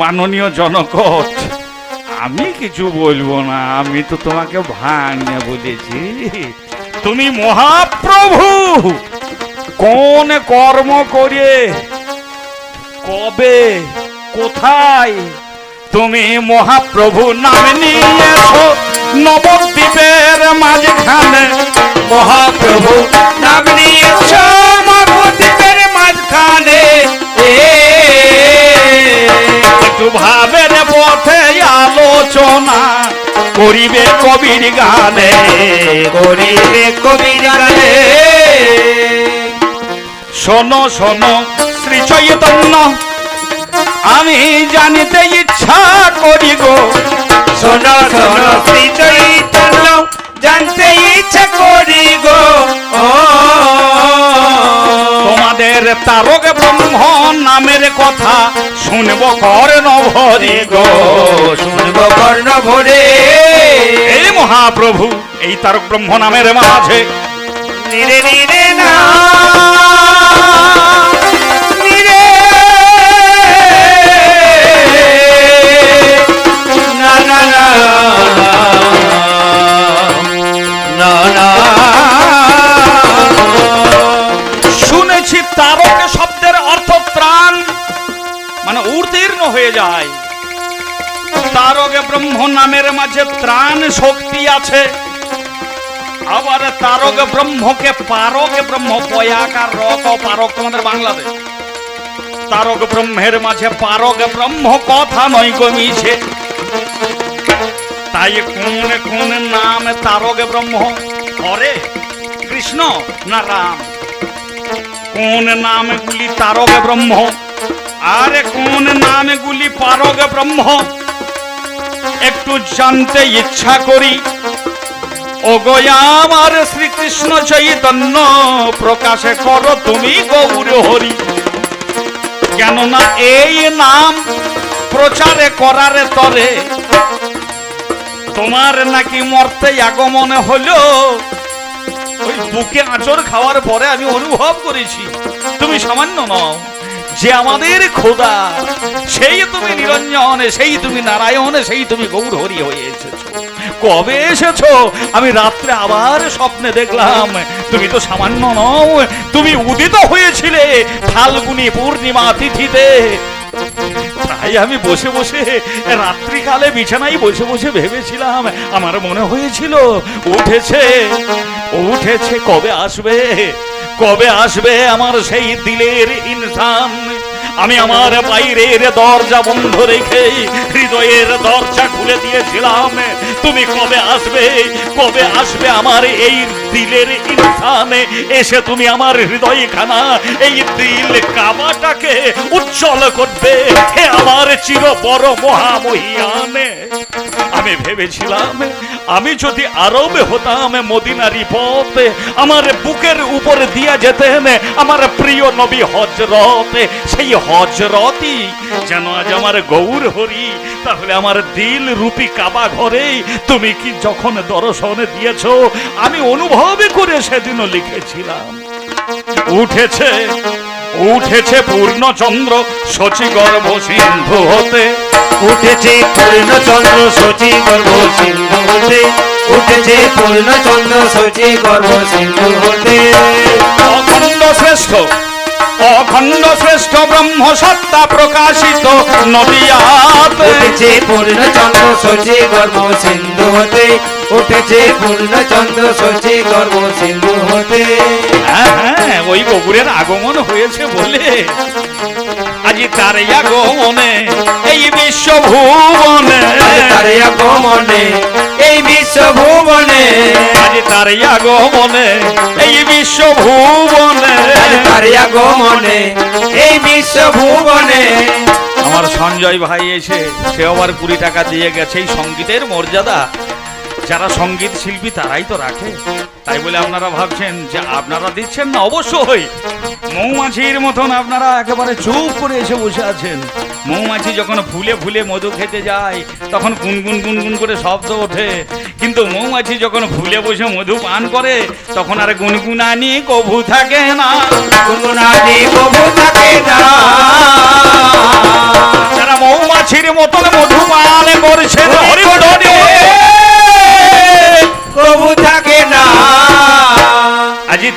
মাননীয় জনকট, আমি কিছু বলব না, আমি তো তোমাকে ভাঙে বলেছি। তুমি মহাপ্রভু, কোন কর্ম করে, কবে, কোথায় তুমি মহাপ্রভু নাম নিয়েছো? নবদ্বীপের মাঝখানে মহাপ্রভু নাম নিয়েছ মহাদ্বীপের মাঝখানে। এ একটু ভাবের পথে আলোচনা করিবে কবির গানে, করিবে কবির গানে। শোনো শোনো, শ্রী চৈতন্য, আমি জানিতে ইচ্ছা করি শোনো শোনো, শ্রী চৈতন্য জানতে ইচ্ছে করি গো। তোমাদের তারক ব্রহ্ম নামের কথা শুনব কর্ণ ভরে গো। শুনব কর্ণ ভরে এই মহাপ্রভু এই তারক ব্রহ্ম নামের মাঝে। নিরে নিরে না। যায়। তারক ব্রহ্ম নামের মাঝে ত্রাণ শক্তি আছে। আবার তারক ব্রহ্মকে পারক ব্রহ্ম পয়াকার রক পারক তোমাদের বাংলাদেশ। তারক ব্রহ্মের মাঝে পারক ব্রহ্ম কথা নয় কমিছে তাই কোন কোন নাম তারক ব্রহ্ম? হরে কৃষ্ণ না রাম? কোন নামগুলি তারক ব্রহ্ম? আর কোন নামগুলি পারক ব্রহ্ম? একটু জানতে ইচ্ছা করি। ও আমার শ্রীকৃষ্ণ চৈতন্য, প্রকাশে করো তুমি গৌর হরি। কেননা এই নাম প্রচারে করারে তরে তোমার নাকি মরতে আগমনে হলো। ওই বুকে আঁচড় খাওয়ার পরে আমি অনুভব করেছি। তুমি সামান্য নও। যে আমাদের খোদা, সেই তুমি নিরঞ্জন, সেই তুমি নারায়ণ, সেই তুমি গৌর হরি হয়ে এসেছ। কবে এসেছ? আমি রাত্রে আবার স্বপ্নে দেখলাম। তুমি তো সামান্য নও, তুমি উদিত হয়েছিলে ফাল্গুনি পূর্ণিমা তিথিতে। তাই আমি বসে বসে রাত্রিকালে বিছানায় বসে বসে ভেবেছিলাম, আমার মনে হয়েছিল, উঠেছে উঠেছে, কবে আসবে? কবে আসবে আমার সেই দিলের ইনসান? আমি আমার বাইরের দরজা বন্ধ রেখে হৃদয়ের দরজা খুলে দিয়েছিলাম। তুমি কবে আসবে? কবে আসবে আমার এই দিলের ইনসানে? এসে তুমি আমার হৃদয় খানা এই দিল কাবাটাকে উজ্জ্বল করবে। হে আমার চির বড় মহামহিয়ানে। আমি ভেবেছিলাম, আমি যদি আরবে হতাম মদিনারি পথে আমার বুকের উপরে দিয়া যেতেন আমার প্রিয় নবী হজরত সেই হজরতই। যেন আজ আমার গৌর হরি তাহলে আমার দিল রূপী কাবা ঘরে তুমি কি যখন দর্শনে দিয়েছ আমি অনুভব করে সেদিনও লিখেছিলাম। উঠেছে উঠেছে পূর্ণচন্দ্র শচী গর্ভ সিন্ধু হতে। উঠেছে পূর্ণচন্দ্র সচি গর্ভ সিন্ধু হতে। উঠেছে পূর্ণচন্দ্র সচি গর্ভ সিন্ধু হতে। অখণ্ড শ্রেষ্ঠ অখণ্ড শ্রেষ্ঠ ব্রহ্ম সত্তা প্রকাশিত নদিয়াত উঠেছে পূর্ণচন্দ্র সচি গর্ভ সিন্ধু হতে। উঠেছে পূর্ণচন্দ্র সচি গর্ভ সিন্ধু হতে। হ্যাঁ হ্যাঁ ওই গগুরের আগমন হয়েছে বলে। আজি তার আগমনে এই বিশ্ব ভুবনে তারে আগমনে এই বিশ্ব ভুবনে আজি তার আগমনে এই বিশ্ব ভুবনে তারে আগমনে এই বিশ্ব ভুবনে আমার সঞ্জয় ভাই এসে সে আবার কুড়ি টাকা দিয়ে গেছে এই সঙ্গীতের মর্যাদা। যারা সংগীত শিল্পী তারাই তো রাখে। তাই বলে আপনারা ভাবছেন যে আপনারা দিচ্ছেন না? অবশ্যই। মৌমাছির মতন আপনারা একেবারে চুপ করে এসে বসে আছেন। মৌমাছি যখন ফুলে ফুলে মধু খেতে যায়, তখন গুনগুন গুনগুন করে শব্দ ওঠে। কিন্তু মৌমাছি যখন ফুলে বসে মধু পান করে, তখন আর গুনগুনানি কভু থাকে না। গুনগুনানি প্রভু থাকে না।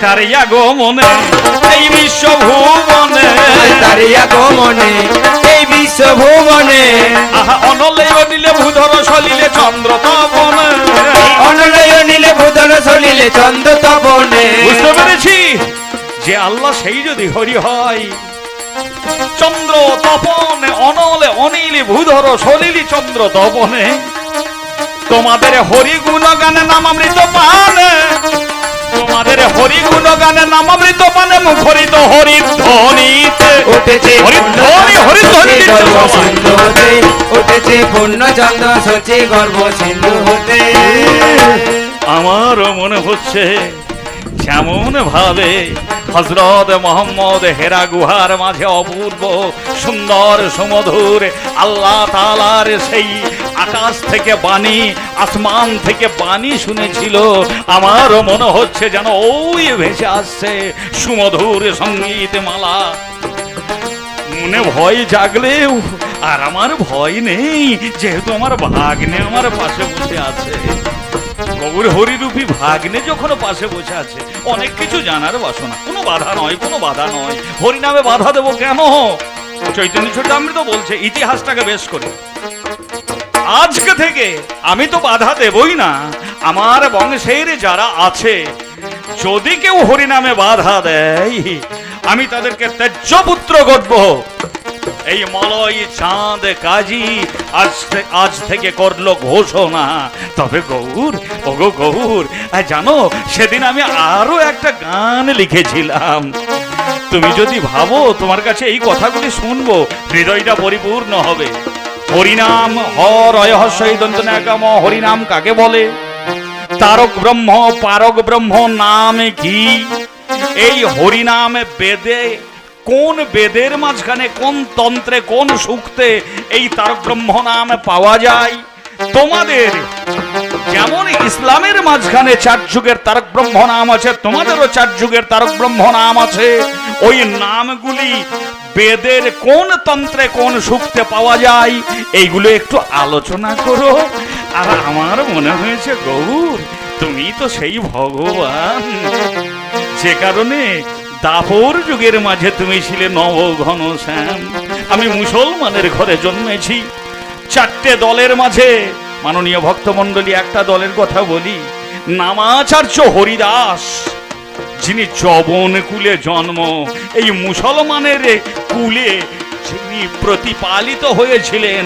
আজি তার আগমনে এই বিশ্ব ভুবনে তারিয়া গমনে এই বিশ্ব ভুবনে আহা অনলে অনিলে ভূধর সলিলে চন্দ্র তপনে। অনলয় নীলে ভূতল সলিলে চন্দ্র তপনে। বুঝতে পেরেছি? যে আল্লাহ সেই যদি হরি হয় চন্দ্র তপনে অনলে অনিলে ভূধর সলিলি চন্দ্র তপনে। তোমাদের হরি গুণ গানে নামামৃত পানে। তোমাদের হরি গুণ গানে নামামৃত মানে মুখরিত হরি ধ্বনিতে উঠেছে হরি ধ্বনি হরি ধ্বনি। সিন্ধু হতে উঠেছে পূর্ণচন্দ্র সচি গর্ভ সিন্ধু হতে আমারও মনে হচ্ছে যেমন ভাবে? হজরত মোহাম্মদ হেরা গুহার মাঝে অপূর্ব, সুন্দর, সুমধুর, আল্লাহ তালার সেই আকাশ থেকে বাণী, আসমান থেকে বাণী শুনেছিল। আমারও মনে হচ্ছে যেন ওই ভেসে আসছে সুমধুর সংগীত মালা। মনে ভয় জাগলেও আর আমার ভয় নেই, যেহেতু আমার ভাগ্নে আমার পাশে বসে আছে। গৌর হরিরূপী ভাগ্নে যখন পাশে বসে আছে, অনেক কিছু জানার বাসনা। কোনো বাধা নয়, কোনো বাধা নয়। হরিনামে বাধা দেবো কেন? চৈতন্য চরিতামৃত বলছে, ইতিহাসটাকে বেশ করে। আজকে থেকে আমি তো বাধা দেবই না। আমার বংশের যারা আছে, যদি কেউ হরিনামে বাধা দেয়, আমি তাদেরকে ত্যায্যপুত্র গড়ব। এই মলয় চাঁদ কাজী, আজ আজ থেকে করল ঘোষণা। তবে গৌর, ওগো গৌর জানো, সেদিন আমি আরও একটা গান লিখেছিলাম। তুমি যদি ভাবো, তোমার কাছে এই কথাগুলি শুনব, হৃদয়টা পরিপূর্ণ হবে। হরিনাম হর অয়হস্যই দন্তনাগম হরিনাম কাকে বলে? তারক ব্রহ্ম, পারক ব্রহ্ম নাম কি? এই হরিনাম বেদে কোন বেদের মাঝখানে কোন তন্ত্রে কোন সুক্তে এই তারক ব্রহ্ম নাম পাওয়া যায়? তোমাদের যেমন ইসলামের মাঝখানে চার যুগের তারক ব্রহ্ম নাম আছে, তোমাদেরও চার যুগের তারক ব্রহ্ম নাম আছে। ওই নামগুলি বেদের কোন তন্ত্রে কোন সুক্তে পাওয়া যায়? এইগুলো একটু আলোচনা করো। আর আমার মনে হয়েছে, গৌর, তুমি তো সেই ভগবান। যে কারণে দাপর যুগের মাঝে তুমি ছিলে নব ঘন শ্যাম। আমি মুসলমানের ঘরে জন্মেছি। চারটে দলের মাঝে, মাননীয় ভক্তমণ্ডলী একটা দলের কথা বলি। নামাচার্য হরিদাস, যিনি যবন কুলে জন্ম, এই মুসলমানের কুলে যিনি প্রতিপালিত হয়েছিলেন,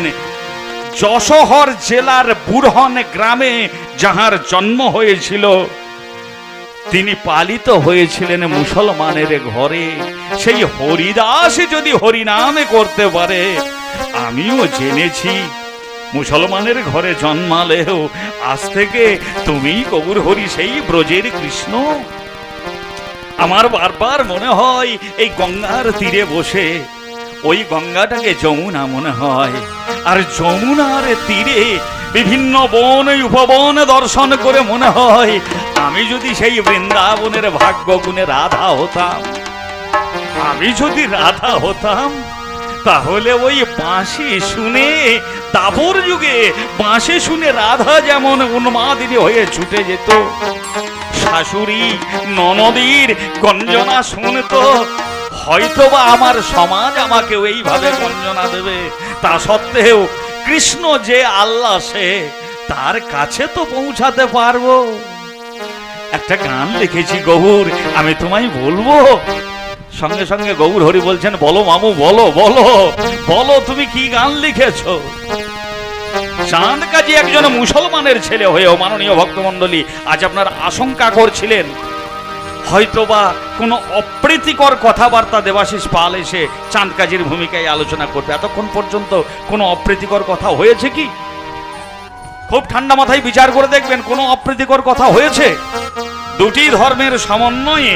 যশোহর জেলার বুরহন গ্রামে যাহার জন্ম হয়েছিল তিনি পালিত হয়েছিলেন মুসলমানের ঘরে। সেই হরিদাস যদি হরিনামে করতে পারে, আমিও জেনেছি মুসলমানের ঘরে জন্মালেও আজ থেকে তুমি কবুর হরি সেই ব্রজের কৃষ্ণ। আমার বারবার মনে হয় এই গঙ্গার তীরে বসে, ওই গঙ্গাটাকে যমুনা মনে হয়। আর যমুনার তীরে বিভিন্ন বন উপবন দর্শন করে মনে হয়, আমি যদি সেই বৃন্দাবনের ভাগ্য গুণে রাধা হতাম। আমি যদি রাধা হতাম, তাহলে ওই বাঁশি শুনে দাবর যুগে বাঁশি শুনে রাধা যেমন উন্মাদিনী হয়ে ছুটে যেত, শাশুড়ি ননদীর গঞ্জনা শুনতো, হয়তোবা আমার সমাজ আমাকে এইভাবে গঞ্জনা দেবে, তা সত্ত্বেও কৃষ্ণ যে আল্লাহ সে, তার কাছে তো পৌঁছাতে পারব। একটা গান লিখেছি গৌর আমি তোমায় বলব। সঙ্গে সঙ্গে গৌর হরি বলছেন, বলো মামু, বলো বলো বলো তুমি কি গান লিখেছো? চাঁদ কাজী একজন মুসলমানের ছেলে হয়েও মাননীয় ভক্তমণ্ডলী, আজ আপনার আশঙ্কা করছিলেন। হয়তোবা কোনো অপ্রীতিকর কথাবার্তা দেবাশিস পাল এসে চাঁদ কাজীর ভূমিকায় আলোচনা করবে। এতক্ষণ পর্যন্ত কোনো অপ্রীতিকর কথা হয়েছে কি? খুব ঠান্ডা মাথায় বিচার করে দেখবেন কোনো অপ্রীতিকর কথা হয়েছে? দুটি ধর্মের সমন্বয়ে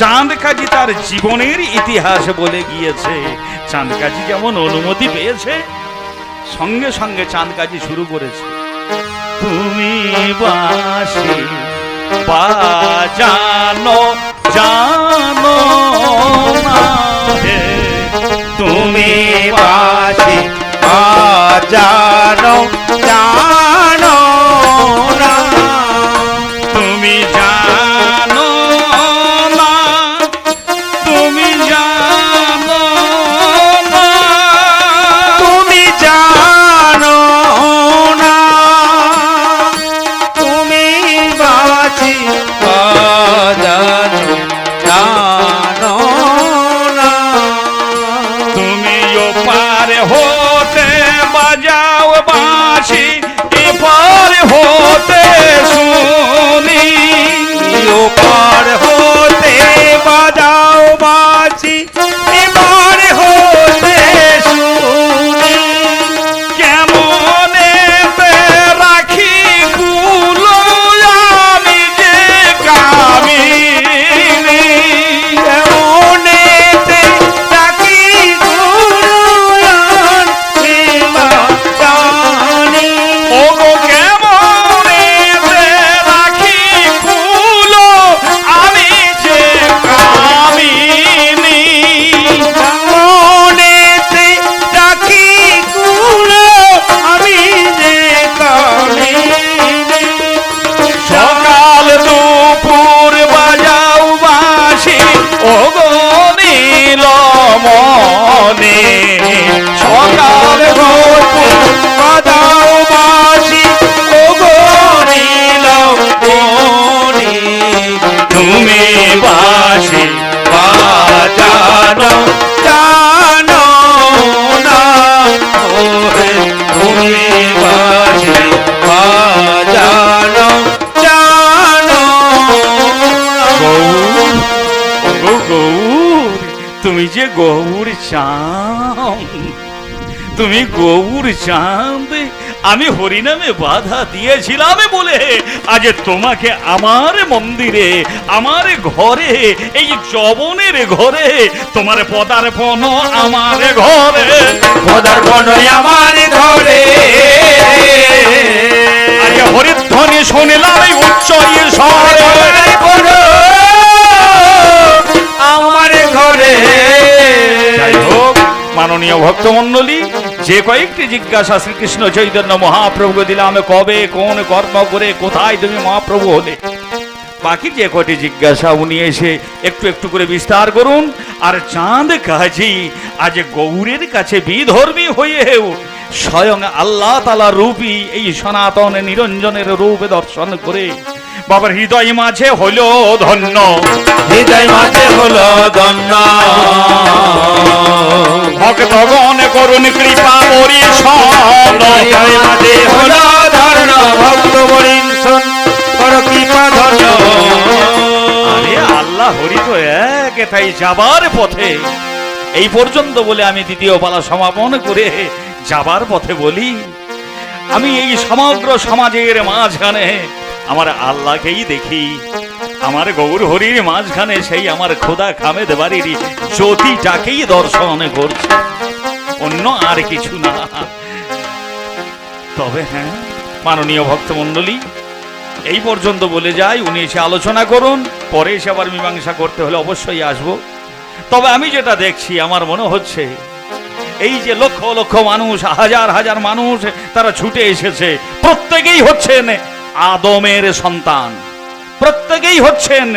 চাঁদ কাজী তার জীবনের ইতিহাস বলে গিয়েছে। চাঁদ কাজী যেমন অনুমতি পেয়েছে, সঙ্গে সঙ্গে চাঁদ কাজী শুরু করেছে। তুমি বাসি বাজানো জানো যে গৌর চাঁদ, তুমি গৌর চাঁদ, আমি হরিনামে বাধা দিয়েছিলাম বলে আজ তোমাকে আমার মন্দিরে, আমার ঘরে, এই জবনের ঘরে, তোমার পদার্পণ আমার ঘরে, পদার্পণ আমার ঘরে। আজ হরিধ্বনি শুনিলাম উচ্চ আমার ঘরে। মাননীয় ভক্তমণ্ডলী, যে কয়েকটি জিজ্ঞাসা শ্রীকৃষ্ণ চৈতন্য মহাপ্রভুকে দিলাম, কবে, কোন কর্ম করে কোথায় তুমি মহাপ্রভু হলে? বাকি যে কটি জিজ্ঞাসা, উনি এসে একটু একটু করে বিস্তার করুন। আর চাঁদ কাজী, আজ গৌরের কাছে বিধর্মী হয়েও স্বয়ং আল্লাহ তালা রূপী এই সনাতন নিরঞ্জনের রূপে দর্শন করে বাবার হৃদয় মাঝে হলো ধন্য। হৃদয় মাঝে হলো দন্ন ভক্তগণ করুণ কৃপা পরিষদ হৃদয় মাঝে হলো ধর্ণ ভক্ত কর কৃপা ধন্য। আরে আল্লাহ হরি তো এক তাই যাবার পথে। এই পর্যন্ত বলে আমি দ্বিতীয় পালা সমাপন করে যাবার পথে বলি আমি এই সমগ্র সমাজের মাঝখানে আমার আল্লাহকেই দেখি। আমার গৌর হরির মাঝখানে সেই আমার খোদা খামেদ বাড়ির জ্যোতিটাকেই দর্শন করছে। অন্য আর কিছু না। তবে হ্যাঁ মাননীয় ভক্তমণ্ডলী, এই পর্যন্ত বলে যাই, উনি এসে আলোচনা করুন, পরে এসে আবার মীমাংসা করতে হলে অবশ্যই আসব। তবে আমি যেটা দেখছি, আমার মনে হচ্ছে, এই যে লক্ষ লক্ষ মানুষ, হাজার হাজার মানুষ তারা ছুটে এসেছে, প্রত্যেকেই হচ্ছেন আদমের সন্তান। প্রত্যেকেই হচ্ছেন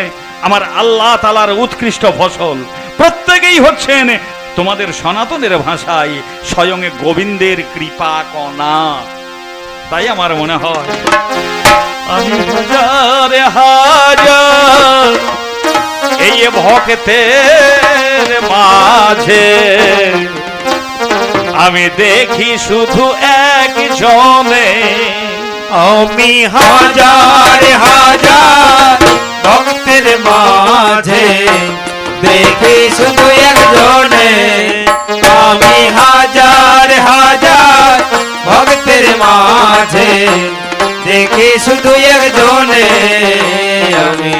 আমার আল্লাহ তালার উৎকৃষ্ট ফসল। প্রত্যেকেই হচ্ছেন তোমাদের সনাতনের ভাষায় স্বয়ং গোবিন্দের কৃপা কণা। তাই আমার মনে হয়, আমি এই ভক্তের মাঝে আমি দেখি শুধু একজনে। আমি হাজার হাজার ভক্তের মাঝে দেখি শুধু একজনে। আমি হাজার হাজার ভক্তের মাঝে দেখি শুধু একজনে। আমি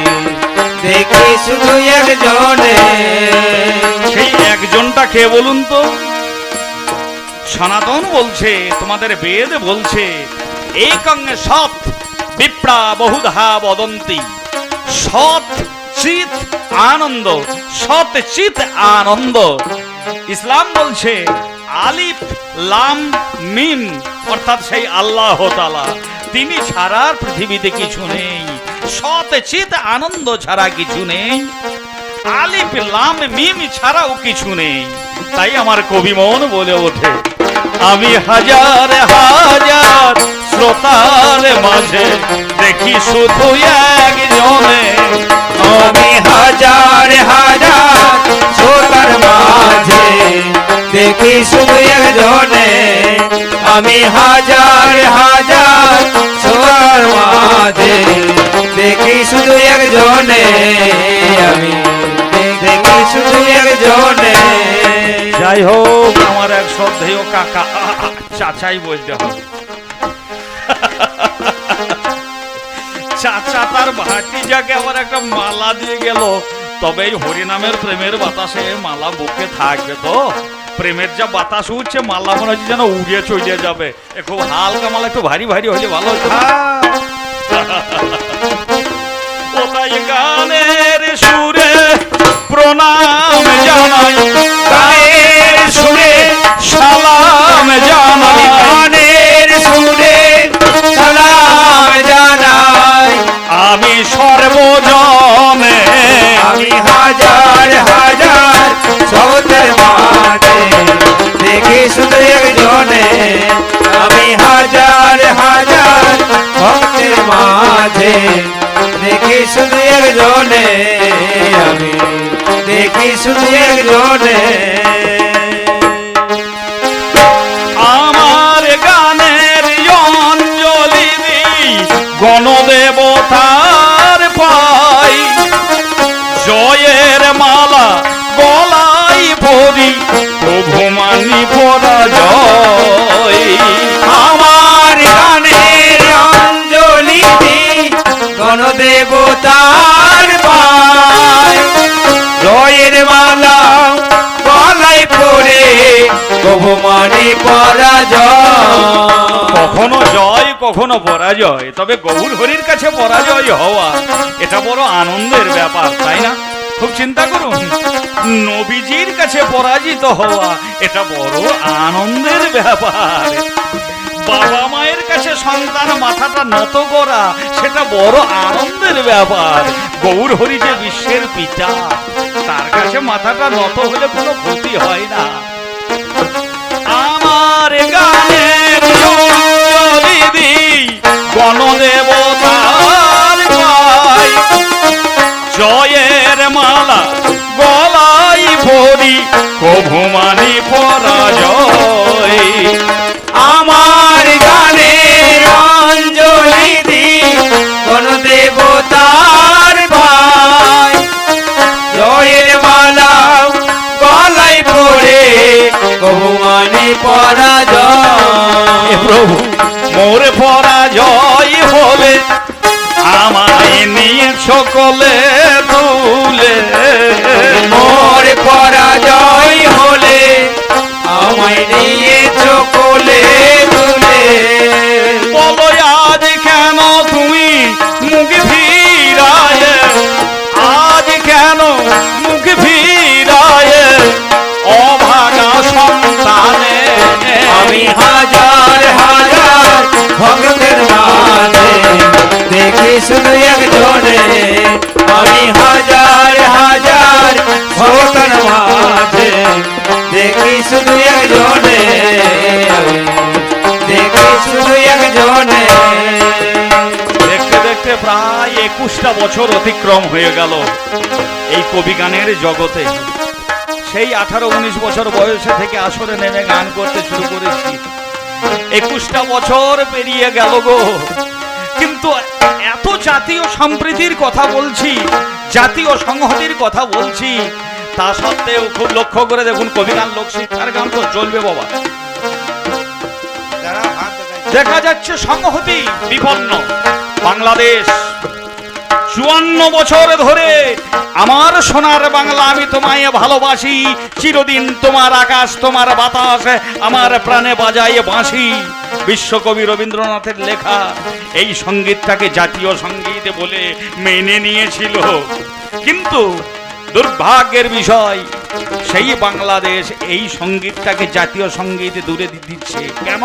দেখি শুধু একজনে। সেই একজনটা কে বলুন তো? সনাতন বলছে, তোমাদের বেদ বলছে। একং সৎ, বিপ্রা বহুধা বদন্তি। সৎ চিত আনন্দ, সৎ চিত আনন্দ। ইসলাম বলছে, আলিফ, লাম, মিম, অর্থাৎ সেই আল্লাহ তালা তিনি ছাড়া পৃথিবীতে কিছু নেই। সৎ চিত আনন্দ ছাড়া কিছু নেই। আলিফ, লাম, মিম ছাড়াও কিছু নেই। তাই আমার কবি মন বলে ওঠে। আমি হাজার হাজার শ্রোতার মাঝে দেখি শুধু একজনে। আমি হাজার হাজার শ্রোতার মাঝে দেখি শুধু একজনে। আমি হাজার হাজার শ্রোতার মাঝে দেখি শুধু একজনে। আমি দেখি শুধু একজনে। যাই হোক আমার এক শ্রদ্ধেয় কাকা। চাচাই বলতে হবে। চাচা তার ভাটিজাকে আবার একটা মালা দিয়ে গেল। তবে এই হরিনামের প্রেমের বাতাসে মালা বুকে থাকবে তো। প্রেমের যা বাতাস উঠছে, মালা মনে হচ্ছে যেন উড়িয়ে চলে যাবে। খুব হালকা মালা, একটু ভারী ভারী হলে ভালো হতো। ওটাই গানের সুরে প্রণাম জানাই? দেখি শুধু কখনো জয়, কখনো পরাজয়। তবে গৌর হরির কাছে পরাজয় হওয়া, এটা বড় আনন্দের ব্যাপার, তাই না? খুব চিন্তা করুন। নবীজির কাছে পরাজিত হওয়া, এটা বড় আনন্দের ব্যাপার। বাবা মায়ের কাছে সন্তান মাথাটা নত করা, সেটা বড় আনন্দের ব্যাপার। গৌর হরি যে বিশ্বের পিতা, তার কাছে মাথাটা নত হলে কোনো ক্ষতি হয় না। পরাজয়। প্রভু মোর পরাজয় হবে। আমায় নিয়ে সকলে তুলে। মোর পরাজয়। একুশটা বছর অতিক্রম হয়ে গেল এই কবি গানের জগতে। সেই আঠারো উনিশ বছর বয়সে থেকে আসরে নেমে গান করতে শুরু করেছি। একুশটা বছর পেরিয়ে গেল গো। কিন্তু এত জাতীয় সম্প্রীতির কথা বলছি, জাতীয় সংহতির কথা বলছি, তা সত্ত্বেও খুব লক্ষ্য করে দেখুন, কবি গান, লোক শিক্ষার গান তো চলবে বাবা। দেখা যাচ্ছে সংহতি বিপন্ন। বাংলাদেশ চুয়ান্ন বছর ধরে আমার সোনার বাংলা আমি তোমায় ভালোবাসি, চিরদিন তোমার আকাশ, তোমার বাতাস আমার প্রাণে বাজায় বাঁশি। বিশ্বকবি রবীন্দ্রনাথের লেখা, এই সঙ্গীতটাকে জাতীয় সংগীত বলে মেনে নিয়েছিল। কিন্তু দুর্ভাগ্যের বিষয় সেই বাংলাদেশ এই সঙ্গীতটাকে জাতীয় সংগীত দূরে দিচ্ছে। কেন?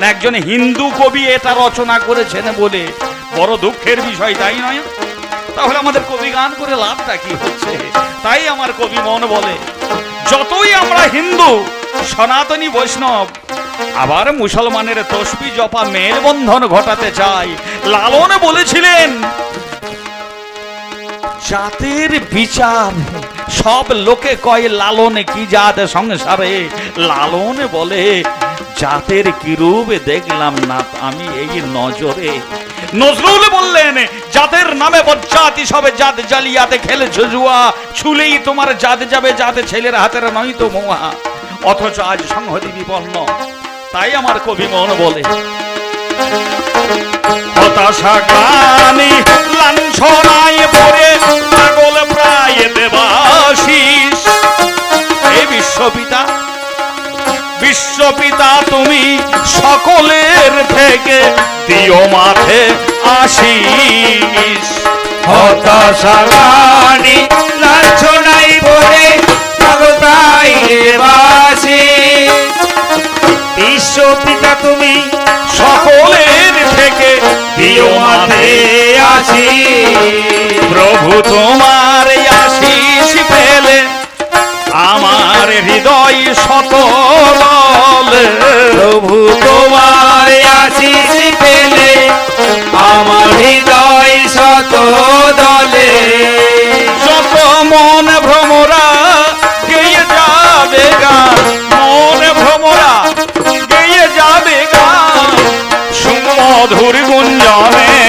না একজন হিন্দু কবি এটা রচনা করেছেন বলে বড় দুঃখের বিষয়, তাই নয়? তাহলে আমাদের কবি গান করে লাভটা কি হচ্ছে? তাই আমার কবি মন বলে, যতই আমরা হিন্দু, সনাতনী বৈষ্ণব, আবার মুসলমানের তসবি জপা মেলবন্ধন ঘটাতে চাই। লালন বলেছিলেন, জাতের বিচার সব লোকে কয়, লালনে কি জাত সংসারে? লালন বলে, জাতের কিরূপ দেখলাম না আমি এই নজরে। নজরুল বললেন, জাতের নামে বজ্জাতি সবে জাত জালিয়াতে খেলেছে জুয়া, ছুলেই তোমার জাত যাবে, জাতে ছেলের হাতের নয় তো মোয়া। অথচ আজ সংহতি বিপন্ন। তাই আমার কবি মন বলে হতাশা গ্লানি লাঞ্ছনায় পড়ে পাগল প্রায় দেবাশিস। হে বিশ্বপিতা বিশ্বপিতা তুমি সকলের থেকে দিও মাঠে আসিস হতাশাগানি লাঞ্ছনাই ভরে পাগল প্রায় বাসি বিশ্ব পিতা তুমি আসি প্রভু, তোমার আশিস পেলে আমার হৃদয় শত দলে প্রভু, তোমার আশিস পেলে আমার হৃদয় শত দলে যত মন ভ্রমরা গেয়ে যাবে গান মন ভ্রমরা গেয়ে যাবে গান সুমধুর গুঞ্জনে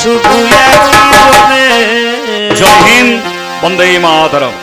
শুধু জয় হিন্দ বন্দে মাতরম।